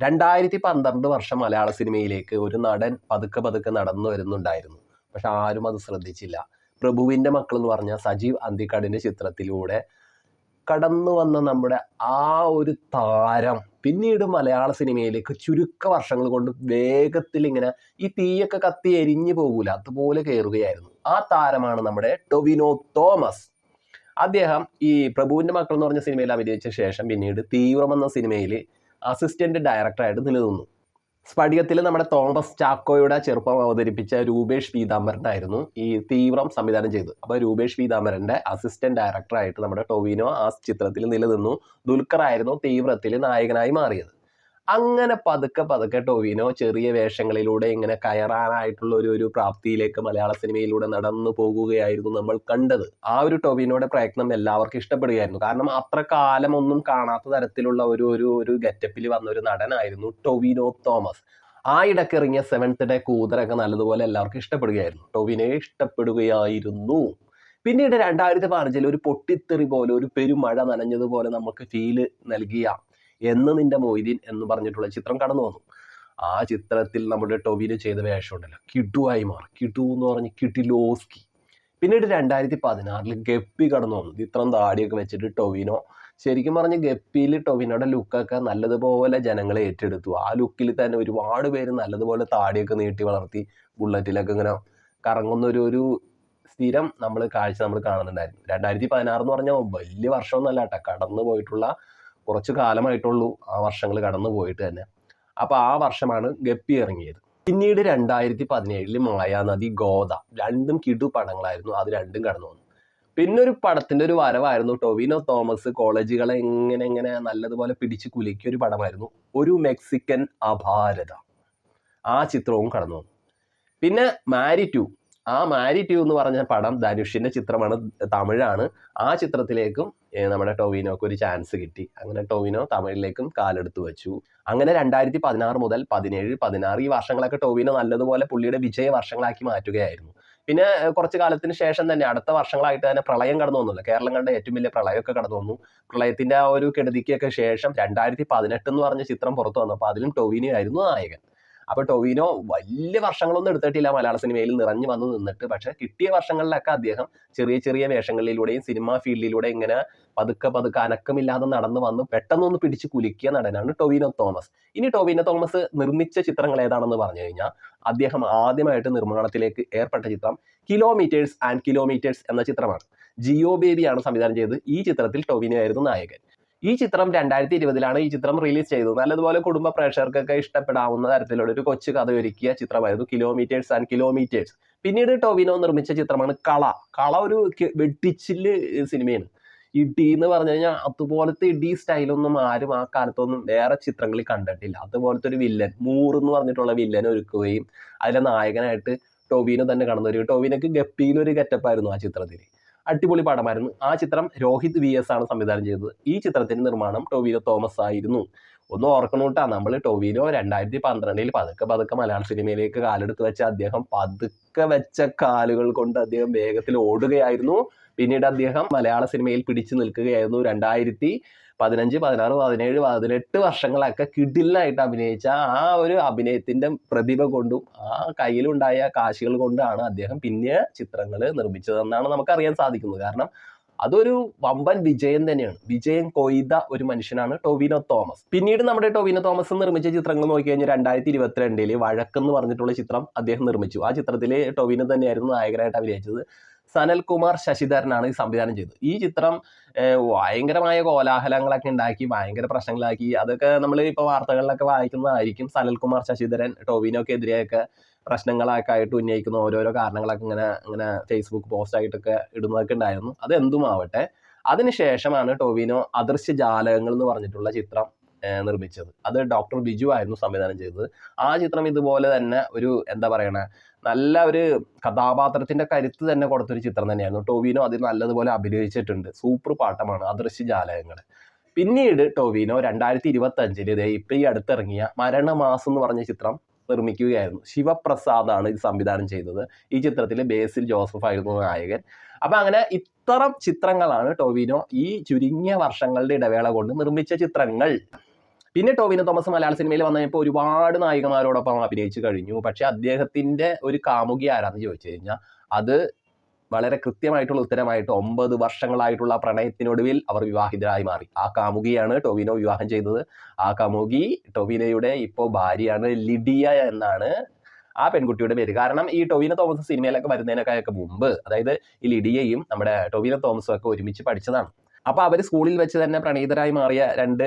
രണ്ടായിരത്തി പന്ത്രണ്ട് വർഷം മലയാള സിനിമയിലേക്ക് ഒരു നടൻ പതുക്കെ പതുക്കെ നടന്നു വരുന്നുണ്ടായിരുന്നു. പക്ഷെ ആരും അത് ശ്രദ്ധിച്ചില്ല. പ്രഭുവിന്റെ മക്കൾ എന്ന് പറഞ്ഞ സജീവ് അന്തിക്കാടിന്റെ ചിത്രത്തിലൂടെ കടന്നു വന്ന നമ്മുടെ ആ ഒരു താരം പിന്നീട് മലയാള സിനിമയിലേക്ക് ചുരുക്ക വർഷങ്ങൾ കൊണ്ട് വേഗത്തിൽ ഇങ്ങനെ ഈ തീയൊക്കെ കത്തി എരിഞ്ഞു പോകൂല അതുപോലെ കയറുകയായിരുന്നു. ആ താരമാണ് നമ്മുടെ ടൊവിനോ തോമസ്. അദ്ദേഹം ഈ പ്രഭുവിന്റെ മക്കൾ എന്ന് പറഞ്ഞ സിനിമയിൽ അഭിനയിച്ച ശേഷം പിന്നീട് തീവ്രം എന്ന സിനിമയിൽ അസിസ്റ്റന്റ് ഡയറക്ടറായിട്ട് നിലനിന്നു. സ്ഫടികത്തിൽ നമ്മുടെ തോമസ് ചാക്കോയുടെ ചെറുപ്പം അവതരിപ്പിച്ച രൂപേഷ് പീതാംബരനായിരുന്നു ഈ തീവ്രം സംവിധാനം ചെയ്തത്. അപ്പോൾ രൂപേഷ് പീതാംബരന്റെ അസിസ്റ്റന്റ് ഡയറക്ടറായിട്ട് നമ്മുടെ ടൊവിനോ ആ ചിത്രത്തിൽ നിലനിന്നു. ദുൽഖർ ആയിരുന്നു തീവ്രത്തിൽ നായകനായി മാറിയത്. അങ്ങനെ പതുക്കെ പതുക്കെ ടോവിനോ ചെറിയ വേഷങ്ങളിലൂടെ ഇങ്ങനെ കയറാനായിട്ടുള്ള ഒരു ഒരു പ്രാപ്തിയിലേക്ക് മലയാള സിനിമയിലൂടെ നടന്നു പോകുകയായിരുന്നു നമ്മൾ കണ്ടത്. ആ ഒരു ടോവിനോയുടെ പ്രയത്നം എല്ലാവർക്കും ഇഷ്ടപ്പെടുകയായിരുന്നു. കാരണം അത്ര കാലം ഒന്നും കാണാത്ത തരത്തിലുള്ള ഒരു ഒരു ഒരു ഗെറ്റപ്പിൽ വന്ന ഒരു നടനായിരുന്നു ടോവിനോ തോമസ്. ആ ഇടക്കിറങ്ങിയ സെവൻത്ത് ഡേ കൂതറൊക്കെ നല്ലതുപോലെ എല്ലാവർക്കും ഇഷ്ടപ്പെടുകയായിരുന്നു. ടൊവിനെ ഇഷ്ടപ്പെടുകയായിരുന്നു. പിന്നീട് രണ്ടായിരത്തി പതിനഞ്ചിൽ ഒരു പൊട്ടിത്തെറി പോലെ ഒരു പെരുമഴ നനഞ്ഞതുപോലെ നമുക്ക് ഫീൽ നൽകിയ എന്ന് നിന്റെ മൊയ്തീൻ എന്ന് പറഞ്ഞിട്ടുള്ള ചിത്രം കടന്നു വന്നു. ആ ചിത്രത്തിൽ നമ്മുടെ ടൊവിന് ചെയ്ത വേഷമുണ്ടല്ലോ ആയി മാറി. കിടു എന്ന് പറഞ്ഞ് കിട്ടിലോസ്കി പിന്നീട് രണ്ടായിരത്തി പതിനാറിൽ ഗപ്പി കടന്നു വന്നു. ഇത്രം താടിയൊക്കെ വെച്ചിട്ട് ടൊവിനോ ശരിക്കും പറഞ്ഞ് ഗപ്പിയിൽ ടൊവിനോയുടെ ലുക്കൊക്കെ നല്ലതുപോലെ ജനങ്ങളെ ഏറ്റെടുത്തു. ആ ലുക്കിൽ തന്നെ ഒരുപാട് പേര് നല്ലതുപോലെ താടിയൊക്കെ നീട്ടി വളർത്തി ബുള്ളറ്റിലൊക്കെ ഇങ്ങനെ കറങ്ങുന്ന ഒരു ഒരു സ്ഥിരം നമ്മൾ കാഴ്ച നമ്മൾ കാണുന്നുണ്ടായിരുന്നു. രണ്ടായിരത്തി പതിനാറ് എന്ന് പറഞ്ഞാൽ വലിയ വർഷമൊന്നുമല്ല കേട്ടോ. കടന്നു പോയിട്ടുള്ള കുറച്ച് കാലമായിട്ടുള്ളൂ ആ വർഷങ്ങൾ കടന്നു പോയിട്ട് തന്നെ. അപ്പോൾ ആ വർഷമാണ് ഗപ്പി ഇറങ്ങിയത്. പിന്നീട് രണ്ടായിരത്തി പതിനേഴിൽ മായാനദി ഗോദ രണ്ടും കിടു പടങ്ങളായിരുന്നു. അത് രണ്ടും കടന്നു വന്നു. പിന്നെ ഒരു പടത്തിന്റെ ഒരു വരവായിരുന്നു ടൊവിനോ തോമസ് കോളേജുകളെ എങ്ങനെ എങ്ങനെ നല്ലതുപോലെ പിടിച്ച് കുലുക്കിയ ഒരു പടമായിരുന്നു ഒരു മെക്സിക്കൻ അപാരത. ആ ചിത്രവും കടന്നു വന്നു. പിന്നെ മാരി ടു ആ മാരി ടു എന്ന് പറഞ്ഞ പടം ധനുഷിന്റെ ചിത്രമാണ് തമിഴാണ്. ആ ചിത്രത്തിലേക്കും നമ്മുടെ ടോവിനോക്ക് ഒരു ചാൻസ് കിട്ടി. അങ്ങനെ ടോവിനോ തമിഴിലേക്കും കാലെടുത്തു വെച്ചു. അങ്ങനെ രണ്ടായിരത്തി പതിനാറ് മുതൽ പതിനേഴ് പതിനാറ് ഈ വർഷങ്ങളൊക്കെ ടോവിനോ നല്ലതുപോലെ പുള്ളിയുടെ വിജയ വർഷങ്ങളാക്കി മാറ്റുകയായിരുന്നു. പിന്നെ കുറച്ച് കാലത്തിന് ശേഷം തന്നെ അടുത്ത വർഷങ്ങളായിട്ട് തന്നെ പ്രളയം കടന്നു വന്നല്ലോ കേരളം കണ്ട ഏറ്റവും വലിയ പ്രളയമൊക്കെ കടന്നു വന്നു. പ്രളയത്തിന്റെ ആ ഒരു കെടുതിക്കൊക്കെ ശേഷം രണ്ടായിരത്തി പതിനെട്ട് എന്ന് പറഞ്ഞ ചിത്രം പുറത്തു വന്നപ്പോൾ അതിലും ടോവിനോ ആയിരുന്നു നായകൻ. അപ്പൊ ടൊവിനോ വലിയ വർഷങ്ങളൊന്നും എടുത്തിട്ടില്ല മലയാള സിനിമയിൽ നിറഞ്ഞു വന്ന് നിന്നിട്ട്. പക്ഷെ കിട്ടിയ വർഷങ്ങളിലൊക്കെ അദ്ദേഹം ചെറിയ ചെറിയ വേഷങ്ങളിലൂടെയും സിനിമാ ഫീൽഡിലൂടെ ഇങ്ങനെ പതുക്കെ പതുക്കെ അനക്കമില്ലാതെ നടന്നു വന്ന്. പെട്ടെന്നൊന്ന് പിടിച്ച് കുലുക്കിയ നടനാണ് ടൊവിനോ തോമസ്. ഇനി ടൊവിനോ തോമസ് നിർമ്മിച്ച ചിത്രങ്ങൾ ഏതാണെന്ന് പറഞ്ഞു കഴിഞ്ഞാൽ അദ്ദേഹം ആദ്യമായിട്ട് നിർമ്മാണത്തിലേക്ക് ഏർപ്പെട്ട ചിത്രം കിലോമീറ്റേഴ്സ് ആൻഡ് കിലോമീറ്റേഴ്സ് എന്ന ചിത്രമാണ്. ജിയോ ബേബിയാണ് സംവിധാനം ചെയ്തത്. ഈ ചിത്രത്തിൽ ടൊവിനോ ആയിരുന്നു നായകൻ. ഈ ചിത്രം രണ്ടായിരത്തി ഇരുപതിലാണ് ഈ ചിത്രം റിലീസ് ചെയ്തത്. നല്ലതുപോലെ കുടുംബ പ്രേക്ഷകർക്കൊക്കെ ഇഷ്ടപ്പെടാവുന്ന തരത്തിലുള്ള ഒരു കൊച്ചു കഥ ഒരുക്കിയ ചിത്രമായിരുന്നു കിലോമീറ്റേഴ്സ് ആൻഡ് കിലോമീറ്റേഴ്സ് പിന്നീട് ടോവിനോ നിർമ്മിച്ച ചിത്രമാണ് കള. കള ഒരു വെട്ടിച്ചിൽ സിനിമയാണ്. ഇടി എന്ന് പറഞ്ഞു കഴിഞ്ഞാൽ അതുപോലത്തെ ഇടി സ്റ്റൈലൊന്നും ആരും ആ കാലത്തൊന്നും വേറെ ചിത്രങ്ങളിൽ കണ്ടിട്ടില്ല. അതുപോലത്തെ ഒരു വില്ലൻ മൂർ എന്ന് പറഞ്ഞിട്ടുള്ള വില്ലൻ ഒരുക്കുകയും അതിലെ നായകനായിട്ട് ടോവിനോ തന്നെ കടന്നു ഒരു ടോവിനോക്ക് ഗപ്പിയിലൊരു ഗെറ്റപ്പായിരുന്നു ആ ചിത്രത്തിൽ അടിപൊളി പടമായിരുന്നു ആ ചിത്രം രോഹിത് വി എസ് ആണ് സംവിധാനം ചെയ്തത്. ഈ ചിത്രത്തിന്റെ നിർമ്മാണം ടോവിനോ തോമസ് ആയിരുന്നു. ഒന്ന് ഓർക്കണം കേട്ടാ നമ്മൾ ടോവിനോ രണ്ടായിരത്തി പന്ത്രണ്ടിൽ പതുക്കെ പതുക്കെ മലയാള സിനിമയിലേക്ക് കാലെടുത്ത് വെച്ച അദ്ദേഹം പതുക്കെ വെച്ച കാലുകൾ കൊണ്ട് അദ്ദേഹം വേഗത്തിൽ ഓടുകയായിരുന്നു. പിന്നീട് അദ്ദേഹം മലയാള സിനിമയിൽ പിടിച്ചു നിൽക്കുകയായിരുന്നു രണ്ടായിരത്തി പതിനഞ്ച് പതിനാറ് പതിനേഴ് പതിനെട്ട് വർഷങ്ങളൊക്കെ കിടിലായിട്ട് അഭിനയിച്ച ആ ഒരു അഭിനയത്തിന്റെ പ്രതിഭ കൊണ്ടും ആ കയ്യിലുണ്ടായ കാശുകൾ കൊണ്ടാണ് അദ്ദേഹം പിന്നെ ചിത്രങ്ങൾ നിർമ്മിച്ചതെന്നാണ് നമുക്ക് അറിയാൻ സാധിക്കുന്നത്. കാരണം അതൊരു വമ്പൻ വിജയം തന്നെയാണ്. വിജയം കൊയ്ത ഒരു മനുഷ്യനാണ് ടോവിനോ തോമസ്. പിന്നീട് നമ്മുടെ ടോവിനോ തോമസ് നിർമ്മിച്ച ചിത്രങ്ങൾ നോക്കി കഴിഞ്ഞാൽ രണ്ടായിരത്തി ഇരുപത്തിരണ്ടിൽ വഴക്കെന്ന് പറഞ്ഞിട്ടുള്ള ചിത്രം അദ്ദേഹം നിർമ്മിച്ചു. ആ ചിത്രത്തിൽ ടോവിനോ തന്നെയായിരുന്നു നായകനായിട്ട് അഭിനയിച്ചത്. സനൽകുമാർ ശശിധരനാണ് ഈ സംവിധാനം ചെയ്തത്. ഈ ചിത്രം ഭയങ്കരമായ കോലാഹലങ്ങളൊക്കെ ഉണ്ടാക്കി ഭയങ്കര പ്രശ്നങ്ങളാക്കി. അതൊക്കെ നമ്മൾ ഇപ്പോൾ വാർത്തകളിലൊക്കെ വായിക്കുന്നതായിരിക്കും സനൽകുമാർ ശശിധരൻ ടൊവിനോക്കെതിരെയൊക്കെ പ്രശ്നങ്ങളൊക്കെ ആയിട്ട് ഉന്നയിക്കുന്ന ഓരോരോ കാരണങ്ങളൊക്കെ ഇങ്ങനെ ഇങ്ങനെ ഫേസ്ബുക്ക് പോസ്റ്റ് ആയിട്ടൊക്കെ ഇടുന്നതൊക്കെ ഉണ്ടായിരുന്നു. അത് എന്തുമാവട്ടെ അതിനുശേഷമാണ് ടോവിനോ അദൃശ്യ ജാലകങ്ങൾ എന്ന് പറഞ്ഞിട്ടുള്ള ചിത്രം നിർമ്മിച്ചത്. അത് ഡോക്ടർ ബിജു ആയിരുന്നു സംവിധാനം ചെയ്തത്. ആ ചിത്രം ഇതുപോലെ തന്നെ ഒരു എന്താ പറയണ നല്ല ഒരു കഥാപാത്രത്തിന്റെ കരുത്ത് തന്നെ കൊടുത്തൊരു ചിത്രം തന്നെയായിരുന്നു. ടോവിനോ അതിൽ നല്ലതുപോലെ അഭിനയിച്ചിട്ടുണ്ട്. സൂപ്പർ പാട്ടമാണ് അദൃശ്യ ജാലകങ്ങൾ പിന്നീട് ടോവിനോ രണ്ടായിരത്തി ഇരുപത്തി അഞ്ചിൽ ഇതേ ഇപ്പൊ ഈ അടുത്തിറങ്ങിയ മരണമാസം എന്ന് പറഞ്ഞ ചിത്രം നിർമ്മിക്കുകയായിരുന്നു. ശിവപ്രസാദാണ് ഇത് സംവിധാനം ചെയ്തത്. ഈ ചിത്രത്തിൽ ബേസിൽ ജോസഫ് ആയിരുന്നു നായകൻ. അപ്പൊ അങ്ങനെ ഇത്തരം ചിത്രങ്ങളാണ് ടോവിനോ ഈ ചുരുങ്ങിയ വർഷങ്ങളുടെ ഇടവേള കൊണ്ട് നിർമ്മിച്ച ചിത്രങ്ങൾ. പിന്നെ ടോവിനോ തോമസ് മലയാള സിനിമയിൽ വന്നപ്പോൾ ഒരുപാട് നായികമാരോടൊപ്പം അഭിനയിച്ചു കഴിഞ്ഞു. പക്ഷെ അദ്ദേഹത്തിന്റെ ഒരു കാമുകി ആരാന്ന് ചോദിച്ചു കഴിഞ്ഞാൽ അത് വളരെ കൃത്യമായിട്ടുള്ള ഉത്തരമായിട്ട് ഒമ്പത് വർഷങ്ങളായിട്ടുള്ള പ്രണയത്തിനൊടുവിൽ അവർ വിവാഹിതരായി മാറി. ആ കാമുകിയാണ് ടോവിനോ വിവാഹം ചെയ്തത്. ആ കാമുകി ടോവിനോയുടെ ഇപ്പോൾ ഭാര്യയാണ് ലിഡിയ എന്നാണ് ആ പെൺകുട്ടിയുടെ പേര്. കാരണം ഈ ടൊവിനോ തോമസ് സിനിമയിലൊക്കെ വരുന്നതിനൊക്കെ മുമ്പ് അതായത് ഈ ലിഡിയയും നമ്മുടെ ടൊവിനോ തോമസും ഒക്കെ ഒരുമിച്ച് പഠിച്ചതാണ്. അപ്പൊ അവർ സ്കൂളിൽ വെച്ച് തന്നെ പ്രണീതരായി മാറിയ രണ്ട്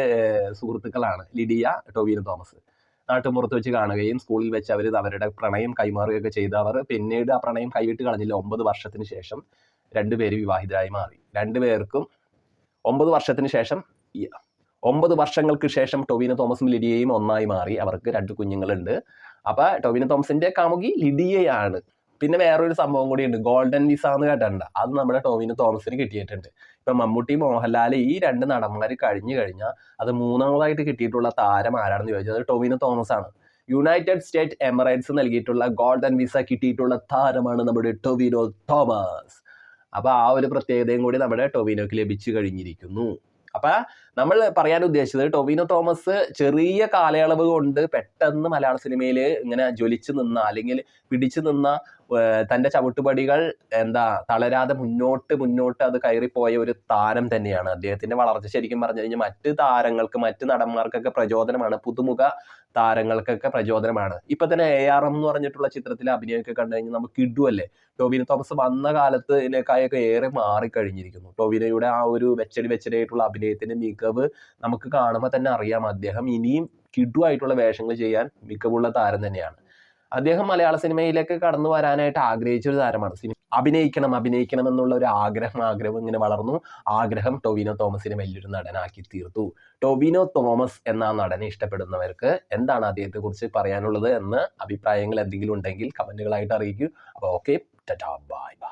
സുഹൃത്തുക്കളാണ് ലിഡിയ ടോവിനും തോമസ്. നാട്ടുമ്പുറത്ത് വെച്ച് കാണുകയും സ്കൂളിൽ വെച്ച് അവർ അവരുടെ പ്രണയം കൈമാറുകയൊക്കെ ചെയ്ത് അവർ പിന്നീട് ആ പ്രണയം കൈവിട്ട് കളഞ്ഞില്ല. ഒമ്പത് വർഷത്തിന് ശേഷം രണ്ടുപേര് വിവാഹിതരായി മാറി. രണ്ടുപേർക്കും ഒമ്പത് വർഷത്തിന് ശേഷം ഒമ്പത് വർഷങ്ങൾക്ക് ശേഷം ടൊവിനോ തോമസും ലിഡിയയും ഒന്നായി മാറി. അവർക്ക് രണ്ട് കുഞ്ഞുങ്ങളുണ്ട്. അപ്പൊ ടൊവിനോ തോമസിന്റെ കാമുകി ലിഡിയയാണ്. പിന്നെ വേറൊരു സംഭവം കൂടി ഉണ്ട് ഗോൾഡൻ വിസ എന്ന് കേട്ടിട്ടുണ്ട്? അത് നമ്മുടെ ടോവിനോ തോമസിന് കിട്ടിയിട്ടുണ്ട്. ഇപ്പൊ മമ്മൂട്ടി മോഹൻലാൽ ഈ രണ്ട് നടന്മാർ കഴിഞ്ഞു കഴിഞ്ഞാൽ അത് മൂന്നാമതായിട്ട് കിട്ടിയിട്ടുള്ള താരം ആരാണെന്ന് ചോദിച്ചത് അത് ടൊവിനോ തോമസ് ആണ് യുണൈറ്റഡ് സ്റ്റേറ്റ് എമിറേറ്റ്സ് നൽകിയിട്ടുള്ള ഗോൾഡൻ വിസ കിട്ടിയിട്ടുള്ള താരമാണ് നമ്മുടെ ടൊവിനോ തോമസ്. അപ്പൊ ആ ഒരു പ്രത്യേകതയും കൂടി നമ്മുടെ ടൊവിനോക്ക് ലഭിച്ചു കഴിഞ്ഞിരിക്കുന്നു. അപ്പൊ നമ്മൾ പറയാൻ ഉദ്ദേശിച്ചത് ടൊവിനോ തോമസ് ചെറിയ കാലയളവ് കൊണ്ട് പെട്ടെന്ന് മലയാള സിനിമയിൽ ഇങ്ങനെ ജ്വലിച്ചു നിന്ന അല്ലെങ്കിൽ പിടിച്ചു നിന്ന തന്റെ ചവിട്ടുപടികൾ എന്താ തളരാതെ മുന്നോട്ട് മുന്നോട്ട് അത് കയറിപ്പോയ ഒരു താരം തന്നെയാണ്. അദ്ദേഹത്തിന്റെ വളർച്ച ശരിക്കും പറഞ്ഞു കഴിഞ്ഞാൽ മറ്റ് താരങ്ങൾക്ക് മറ്റ് നടന്മാർക്കൊക്കെ പ്രചോദനമാണ്. പുതുമുഖ താരങ്ങൾക്കൊക്കെ പ്രചോദനമാണ്. ഇപ്പൊ തന്നെ എ ആർ എം എന്ന് പറഞ്ഞിട്ടുള്ള ചിത്രത്തിലെ അഭിനയമൊക്കെ കണ്ടു കഴിഞ്ഞാൽ നമുക്ക് ഇടുവല്ലേ ടോവിനോ തോമസ് വന്ന കാലത്ത് ഇതിനേക്കായൊക്കെ ഏറെ മാറിക്കഴിഞ്ഞിരിക്കുന്നു. ടോവിനോയുടെ ആ ഒരു വെച്ചടി വെച്ചടിയായിട്ടുള്ള അഭിനയത്തിന്റെ മികവ് നമുക്ക് കാണുമ്പോൾ തന്നെ അറിയാം അദ്ദേഹം ഇനിയും കിഡുവായിട്ടുള്ള വേഷങ്ങൾ ചെയ്യാൻ മികവുള്ള താരം തന്നെയാണ്. അദ്ദേഹം മലയാള സിനിമയിലേക്ക് കടന്നു വരാനായിട്ട് ആഗ്രഹിച്ച ഒരു താരമാണ്. സിനിമ അഭിനയിക്കണം അഭിനയിക്കണം എന്നുള്ള ഒരു ആഗ്രഹം ആഗ്രഹം ഇങ്ങനെ വളർന്നു. ആഗ്രഹം ടൊവിനോ തോമസിനെ വലിയൊരു നടനാക്കി തീർത്തു. ടൊവിനോ തോമസ് എന്ന നടനെ ഇഷ്ടപ്പെടുന്നവർക്ക് എന്താണ് അദ്ദേഹത്തെ കുറിച്ച് പറയാനുള്ളത് എന്ന് അഭിപ്രായങ്ങൾ എന്തെങ്കിലും ഉണ്ടെങ്കിൽ കമന്റുകളായിട്ട് അറിയിക്കൂ. അപ്പോൾ ഓക്കെ ബൈ ബൈ